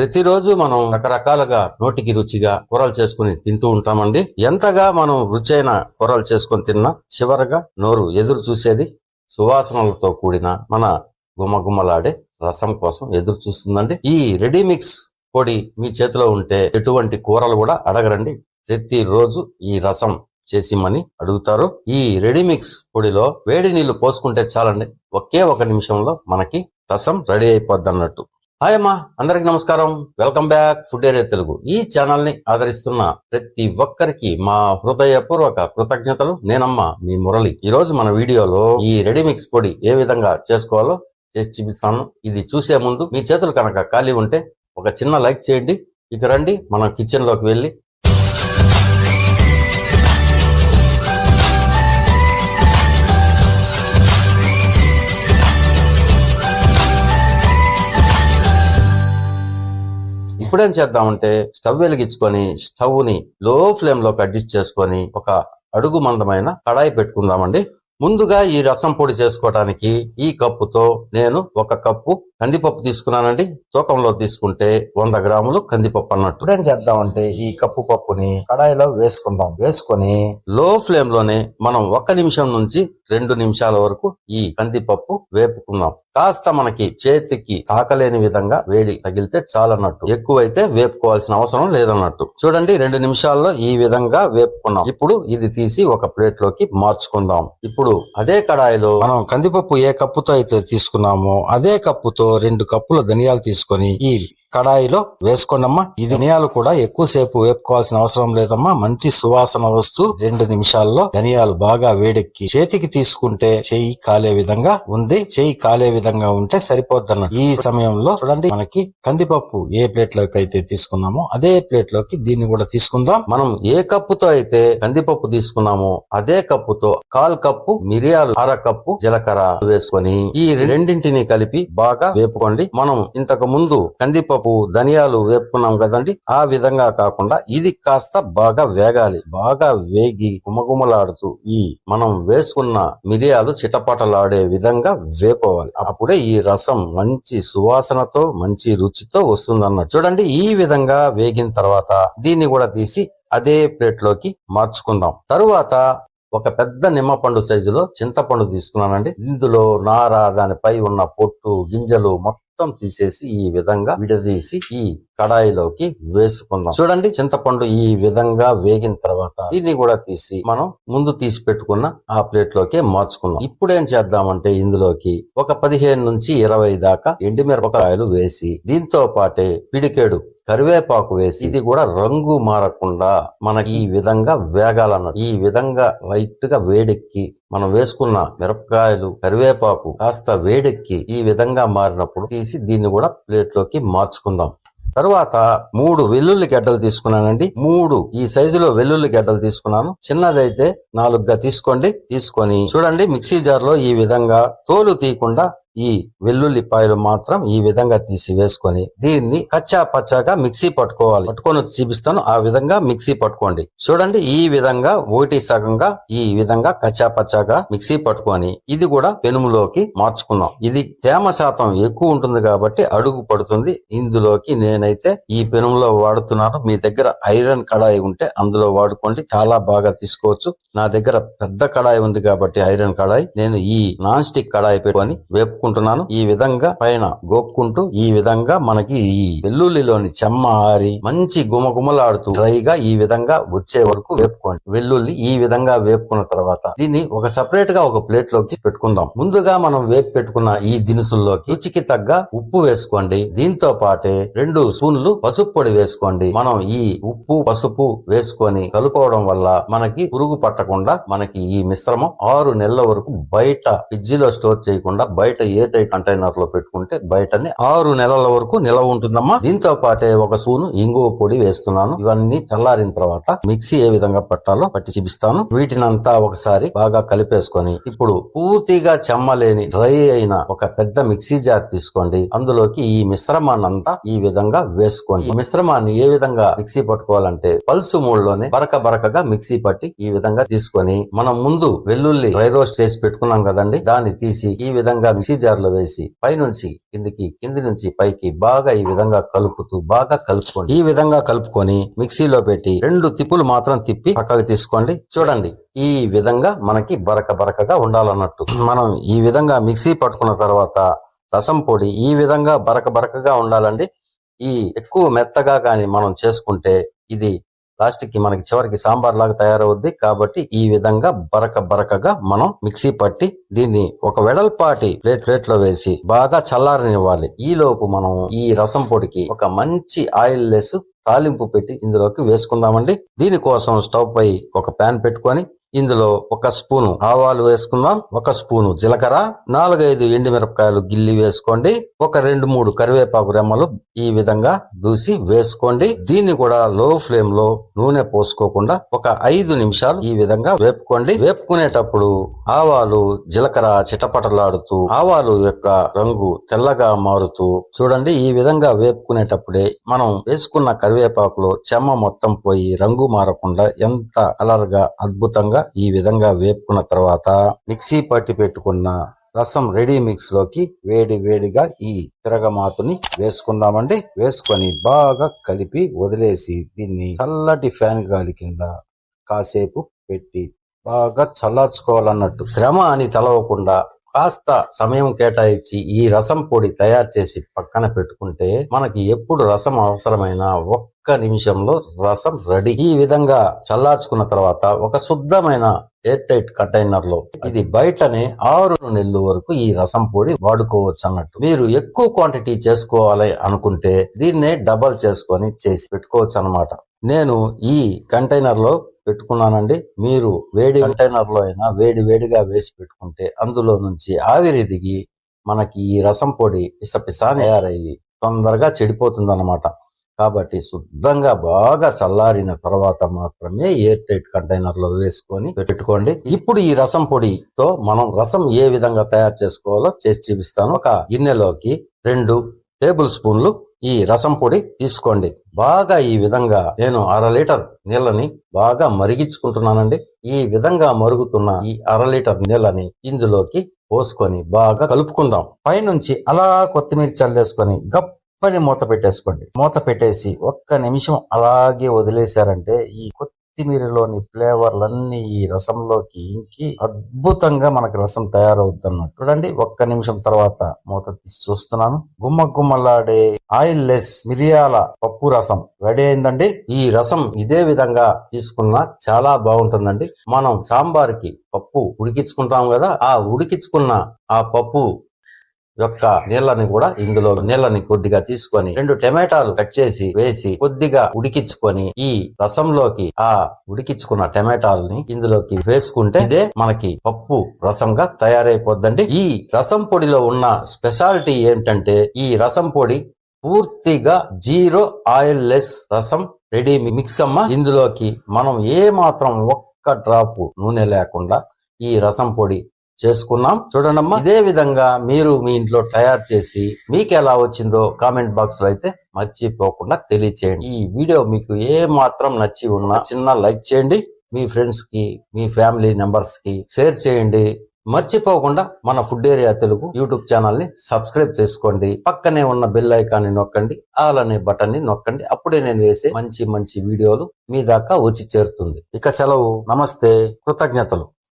ప్రతిరోజు మనం రకరకాలుగా నోటికి రుచిగా కూరలు చేసుకుని తింటూ ఉంటామండి. ఎంతగా మనం రుచి అయిన కూరలు చేసుకుని తిన్నా చివరగా నోరు ఎదురు చూసేది సువాసనలతో కూడిన మన గుమగుమలాడే రసం కోసం ఎదురు చూస్తుందండి. ఈ రెడీమిక్స్ పొడి మీ చేతిలో ఉంటే ఎటువంటి కూరలు కూడా అడగరండి. ప్రతిరోజు ఈ రసం చేసిమని అడుగుతారు. ఈ రెడీమిక్స్ పొడిలో వేడి నీళ్ళు పోసుకుంటే చాలండి. ఒకే ఒక నిమిషంలో మనకి రసం రెడీ అయిపోద్ది అన్నట్టు హాయ్ అమ్మా అందరికి నమస్కారం. Welcome back food area Telugu. ఈ ఛానల్ని ఆదరిస్తున్న ప్రతి ఒక్కరికి మా హృదయపూర్వక కృతజ్ఞతలు. నేనమ్మా మీ మురళి. ఈ రోజు మన వీడియోలో ఈ రెడీమిక్స్ పొడి ఏ విధంగా చేసుకోవాలో చేసి చూపిస్తాను. ఇది చూసే ముందు మీ చేతులు కనుక ఖాళీ ఉంటే ఒక చిన్న లైక్ చేయండి. ఇక రండి మనం కిచెన్లోకి వెళ్ళి ఇప్పుడేం చేద్దామంటే స్టవ్ వెలిగించుకొని స్టవ్ని లో ఫ్లేమ్లోకి అడ్జస్ట్ చేసుకొని ఒక అడుగు మందమైన కడాయి పెట్టుకుందామండి. ముందుగా ఈ రసం పొడి చేసుకోవడానికి ఈ కప్పుతో నేను ఒక కప్పు కందిపప్పు తీసుకున్నానండి. తూకంలో తీసుకుంటే వంద గ్రాములు కందిపప్పు అన్నట్టు. ఏం చేద్దామంటే ఈ కప్పు పప్పుని కడాయిలో వేసుకుందాం. వేసుకొని లో ఫ్లేమ్లోనే మనం ఒక్క నిమిషం నుంచి రెండు నిమిషాల వరకు ఈ కందిపప్పు వేపుకుందాం. కాస్త మనకి చేతికి తాకలేని విధంగా వేడి తగిలితే చాలన్నట్టు. ఎక్కువైతే వేపుకోవాల్సిన అవసరం లేదన్నట్టు. చూడండి రెండు నిమిషాల్లో ఈ విధంగా వేపుకున్నాం. ఇప్పుడు ఇది తీసి ఒక ప్లేట్లోకి మార్చుకుందాం. ఇప్పుడు అదే కడాయిలో మనం కందిపప్పు ఏ కప్పుతో అయితే తీసుకున్నామో అదే కప్పుతో రెండు కప్పుల ధనియాలు తీసుకొని ఈ కడాయిలో వేసుకోండమ్మా. ఈ ధనియాలు కూడా ఎక్కువసేపు వేపుకోవాల్సిన అవసరం లేదమ్మా. మంచి సువాసన వస్తూ రెండు నిమిషాల్లో ధనియాలు బాగా వేడెక్కి చేతికి తీసుకుంటే చేయి కాలే విధంగా ఉంది. చేయి కాలే విధంగా ఉంటే సరిపోద్దన్న ఈ సమయంలో చూడండి మనకి కందిపప్పు ఏ ప్లేట్లోకి అయితే తీసుకున్నామో అదే ప్లేట్లోకి దీన్ని కూడా తీసుకుందాం. మనం ఏ కప్పుతో అయితే కందిపప్పు తీసుకున్నామో అదే కప్పుతో కాల్ కప్పు మిరియాలు అర కప్పు జీలకర్ర వేసుకొని ఈ రెండింటిని కలిపి బాగా వేపుకోండి. మనం ఇంతకు ముందు కందిపప్పు ధనియాలు వేపుకున్నాం కదండి. ఆ విధంగా కాకుండా ఇది కాస్త బాగా వేగాలి. బాగా వేగి గుమగుమలాడుతూ ఈ మనం వేసుకున్న మిరియాలు చిటపటలాడే విధంగా వేపోవాలి అప్పుడే ఈ రసం మంచి సువాసనతో మంచి రుచితో వస్తుందన్నట్టు. చూడండి ఈ విధంగా వేగిన తర్వాత దీన్ని కూడా తీసి అదే ప్లేట్లోకి మార్చుకుందాం. తరువాత ఒక పెద్ద నిమ్మపండు సైజులో చింతపండు తీసుకున్నానండి. ఇందులో నార దానిపై ఉన్న పొట్టు గింజలు మొత్తం తీసేసి ఈ విధంగా విడదీసి ఈ కడాయిలోకి వేసుకుందాం. చూడండి చింతపండు ఈ విధంగా వేగిన తర్వాత దీన్ని కూడా తీసి మనం ముందు తీసి పెట్టుకున్న ఆ ప్లేట్లోకి మార్చుకుందాం. ఇప్పుడు ఏం చేద్దామంటే ఇందులోకి ఒక పదిహేను నుంచి ఇరవై దాకా ఎండుమిరపకాయలు వేసి దీంతో పాటే పిడికేడు కరివేపాకు వేసి ఇది కూడా రంగు మారకుండా మనకి ఈ విధంగా వేగాలన్నట్టు. ఈ విధంగా లైట్గా వేడెక్కి మనం వేసుకున్న మిరపకాయలు కరివేపాకు కాస్త వేడెక్కి ఈ విధంగా మారినప్పుడు తీసి దీన్ని కూడా ప్లేట్లోకి మార్చుకుందాం. తరువాత మూడు వెల్లుల్లి గడ్డలు తీసుకున్నానండి. మూడు ఈ సైజులో వెల్లుల్లి గడ్డలు తీసుకున్నాను. చిన్నదైతే నాలుగుగా తీసుకోండి తీసుకొని చూడండి మిక్సీ జార్లో ఈ విధంగా తోలు తీయకుండా ఈ వెల్లుల్లిపాయలు మాత్రం ఈ విధంగా తీసి వేసుకొని దీన్ని కచ్చా పచ్చాగా మిక్సీ పట్టుకోవాలి. పట్టుకొని చూపిస్తాను. ఆ విధంగా మిక్సీ పట్టుకోండి. చూడండి ఈ విధంగా ఒకటి సగంగా ఈ విధంగా కచ్చా పచ్చాగా మిక్సీ పట్టుకొని ఇది కూడా పెనుములోకి మార్చుకున్నాం. ఇది తేమ శాతం ఎక్కువ ఉంటుంది కాబట్టి అడుగు పడుతుంది. ఇందులోకి నేనైతే ఈ పెనుములో వాడుతున్నాను. మీ దగ్గర ఐరన్ కడాయి ఉంటే అందులో వాడుకోండి. చాలా బాగా తీసుకోవచ్చు. నా దగ్గర పెద్ద కడాయి ఉంది కాబట్టి ఐరన్ కడాయి. నేను ఈ నాన్ స్టిక్ కడాయి పెట్టుకొని వేపుకుంటున్నాను ఈ విధంగా పైన గోక్కుంటూ ఈ విధంగా మనకి ఈ వెల్లుల్లిలోని చెమ్మ ఆరి మంచి గుమగుమలాడుతూ డ్రైగా ఈ విధంగా వచ్చే వరకు వేపుకోండి. వెల్లుల్లి ఈ విధంగా వేపుకున్న తర్వాత దీన్ని ఒక సపరేట్గా ఒక ప్లేట్లోకి పెట్టుకుందాం. ముందుగా మనం వేపు పెట్టుకున్న ఈ దినుసుల్లోకి రుచికి తగ్గ ఉప్పు వేసుకోండి. దీంతో పాటే రెండు స్పూన్లు పసుపు పొడి వేసుకోండి. మనం ఈ ఉప్పు పసుపు వేసుకొని కలుపుకోవడం వల్ల మనకి పురుగు పట్టకుండా మనకి ఈ మిశ్రమం ఆరు నెలల వరకు బయట ఫ్రిడ్జిలో స్టోర్ చేయకుండా బయట ఏ కంటైనర్లో పెట్టుకుంటే బయటనే ఆరు నెలల వరకు నిలవ ఉంటుందమ్మా. దీంతో పాటే ఒక స్పూన్ ఇంగువ పొడి వేస్తున్నాను. ఇవన్నీ చల్లారిన తర్వాత మిక్సీ ఏ విధంగా పట్టాలో పట్టి చూపిస్తాను. వీటినంతా ఒకసారి బాగా కలిపేసుకొని ఇప్పుడు పూర్తిగా చెమ్మలేని డ్రై అయిన ఒక పెద్ద మిక్సీ జార్ తీసుకోండి. అందులోకి ఈ మిశ్రమాన్ని అంతా ఈ విధంగా వేసుకోండి. మిశ్రమాన్ని ఏ విధంగా మిక్సీ పట్టుకోవాలంటే పల్సు మూడులోనే బరక బరకగా మిక్సీ పట్టి ఈ విధంగా తీసుకొని మనం ముందు వెల్లుల్లి డ్రై రోస్ట్ చేసి పెట్టుకున్నాం కదండి. దాన్ని తీసి ఈ విధంగా మిక్సీ జార్లో వేసి పైనుంచి కిందికి కింది నుంచి పైకి బాగా ఈ విధంగా కలుపుతూ బాగా కలుపుకోండి. ఈ విధంగా కలుపుకొని మిక్సీలో పెట్టి రెండు తిప్పులు మాత్రం తిప్పి పక్కకు తీసుకోండి. చూడండి ఈ విధంగా మనకి బరక బరకగా ఉండాలన్నట్టు. మనం ఈ విధంగా మిక్సీ పట్టుకున్న తర్వాత రసం పొడి ఈ విధంగా బరక బరకగా ఉండాలండి. ఈ ఎక్కువ మెత్తగా కానీ మనం చేసుకుంటే ఇది లాస్ట్కి మనకి చివరికి సాంబార్ లాగా తయారవుద్ది. కాబట్టి ఈ విధంగా బరక బరకగా మనం మిక్సీ పట్టి దీన్ని ఒక వెడల్పాటి ప్లేట్ ప్లేట్లో వేసి బాగా చల్లారనివ్వాలి. ఈ లోపు మనం ఈ రసం పొడికి ఒక మంచి ఆయిల్ లెస్ తాలింపు పెట్టి ఇందులోకి వేసుకుందామండి. దీనికోసం స్టవ్ పై ఒక ప్యాన్ పెట్టుకొని ఇందులో ఒక స్పూను ఆవాలు వేసుకుందాం ఒక స్పూను జీలకర్ర నాలుగైదు ఎండుమిరపకాయలు గిల్లి వేసుకోండి ఒక రెండు మూడు కరివేపాకు రెమ్మలు ఈ విధంగా దూసి వేసుకోండి. దీన్ని కూడా లో ఫ్లేమ్లో నూనె పోసుకోకుండా ఒక ఐదు నిమిషాలు ఈ విధంగా వేపుకోండి. వేపుకునేటప్పుడు ఆవాలు జీలకర్ర చిటపటలాడుతూ ఆవాలు యొక్క రంగు తెల్లగా మారుతూ చూడండి ఈ విధంగా వేపుకునేటప్పుడే మనం వేసుకున్న కరివేపాకులో చెమ్మ మొత్తం పోయి రంగు మారకుండా ఎంత కలర్గా అద్భుతంగా ఈ విధంగా వేపుకున్న తర్వాత మిక్సీ పట్టి పెట్టుకున్న రసం రెడీ మిక్స్లోకి వేడి వేడిగా ఈ తిరగమాతుని వేసుకుందామండి. వేసుకొని బాగా కలిపి వదిలేసి దీన్ని చల్లటి ఫ్యాన్ గాలి కింద కాసేపు పెట్టి బాగా చల్లార్చుకోవాలన్నట్టు శ్రమ అని తలవకుండా కాస్త సమయం కేటాయించి ఈ రసం పొడి తయారు చేసి పక్కన పెట్టుకుంటే మనకి ఎప్పుడు రసం అవసరమైన ఒక్క నిమిషంలో రసం రెడీ. ఈ విధంగా చల్లార్చుకున్న తర్వాత ఒక శుద్ధమైన ఎయిర్ టైట్ కంటైనర్లో ఇది బయటనే ఆరు నెలల వరకు ఈ రసం పొడి వాడుకోవచ్చు అన్నట్టు మీరు ఎక్కువ క్వాంటిటీ చేసుకోవాలి అనుకుంటే దీన్నే డబల్ చేసుకొని చేసి పెట్టుకోవచ్చు అన్నమాట నేను ఈ కంటైనర్లో పెట్టుకున్నానండి. మీరు వేడి కంటైనర్లో అయినా వేడి వేడిగా వేసి పెట్టుకుంటే అందులో నుంచి ఆవిరి దిగి మనకి ఈ రసం పొడి పిసపిసా తయారయ్యి తొందరగా చెడిపోతుంది అనమాట కాబట్టి శుద్ధంగా బాగా చల్లారిన తర్వాత మాత్రమే ఎయిర్ టైట్ కంటైనర్లో వేసుకొని పెట్టుకోండి. ఇప్పుడు ఈ రసం పొడితో మనం రసం ఏ విధంగా తయారు చేసుకోవాలో చేసి చూపిస్తాను. ఒక గిన్నెలోకి రెండు టేబుల్ స్పూన్లు ఈ రసం పొడి తీసుకోండి. బాగా ఈ విధంగా నేను అర లీటర్ నీళ్ళని బాగా మరిగించుకుంటున్నానండి. ఈ విధంగా మరుగుతున్న ఈ అర లీటర్ నీళ్ళని ఇందులోకి పోసుకొని బాగా కలుపుకుందాం. పైనుంచి అలా కొత్తిమీర చల్లేసుకొని గప్పని మూత పెట్టేసుకోండి. మూత పెట్టేసి ఒక్క నిమిషం అలాగే వదిలేశారంటే ఈ కొత్త కొత్తిమీరలోని ఫ్లేవర్లన్నీ ఈ రసంలోకి ఇంకి అద్భుతంగా మనకి రసం తయారవుద్ది అన్నట్టు చూడండి ఒక్క నిమిషం తర్వాత మూత తీసి చూస్తున్నాను. గుమ్మ గుమ్మలాడే ఆయిల్ లెస్ మిరియాల పప్పు రసం రెడీ అయిందండి. ఈ రసం ఇదే విధంగా తీసుకున్నా చాలా బాగుంటుందండి. మనం సాంబార్కి పప్పు ఉడికించుకుంటాం కదా ఆ ఉడికించుకున్న ఆ పప్పు యొక్క నీళ్ళని కూడా ఇందులో నీళ్ళని కొద్దిగా తీసుకొని రెండు టమాటాలు కట్ చేసి వేసి కొద్దిగా ఉడికించుకొని ఈ రసంలోకి ఆ ఉడికించుకున్న టమాటాలని ఇందులోకి వేసుకుంటే ఇదే మనకి పప్పు రసంగా తయారైపోద్దండి. ఈ రసం పొడిలో ఉన్న స్పెషాలిటీ ఏంటంటే ఈ రసం పొడి పూర్తిగా zero oil less rasam ready mix అమ్మ. ఇందులోకి మనం ఏ మాత్రం ఒక్క డ్రాప్ నూనె లేకుండా ఈ రసం పొడి చేసుకున్నాం. చూడండమ్మా. ఇదే విధంగా మీరు మీ ఇంట్లో తయారు చేసి మీకు ఎలా వచ్చిందో కామెంట్ బాక్స్లో అయితే మర్చిపోకుండా తెలియచేయండి. ఈ వీడియో మీకు ఏ మాత్రం నచ్చి ఉన్నా చిన్న లైక్ చేయండి. మీ ఫ్రెండ్స్కి మీ ఫ్యామిలీ మెంబర్స్కి షేర్ చేయండి. మర్చిపోకుండా మన ఫుడ్ ఏరియా తెలుగు యూట్యూబ్ ఛానల్ని సబ్స్క్రైబ్ చేసుకోండి. పక్కనే ఉన్న బెల్ ఐకాన్ని నొక్కండి. ఆల్ అనే బటన్ని నొక్కండి. అప్పుడే నేను వేసే మంచి మంచి వీడియోలు మీ దాకా వచ్చి చేరుతుంది. ఇక సెలవు. నమస్తే. కృతజ్ఞతలు.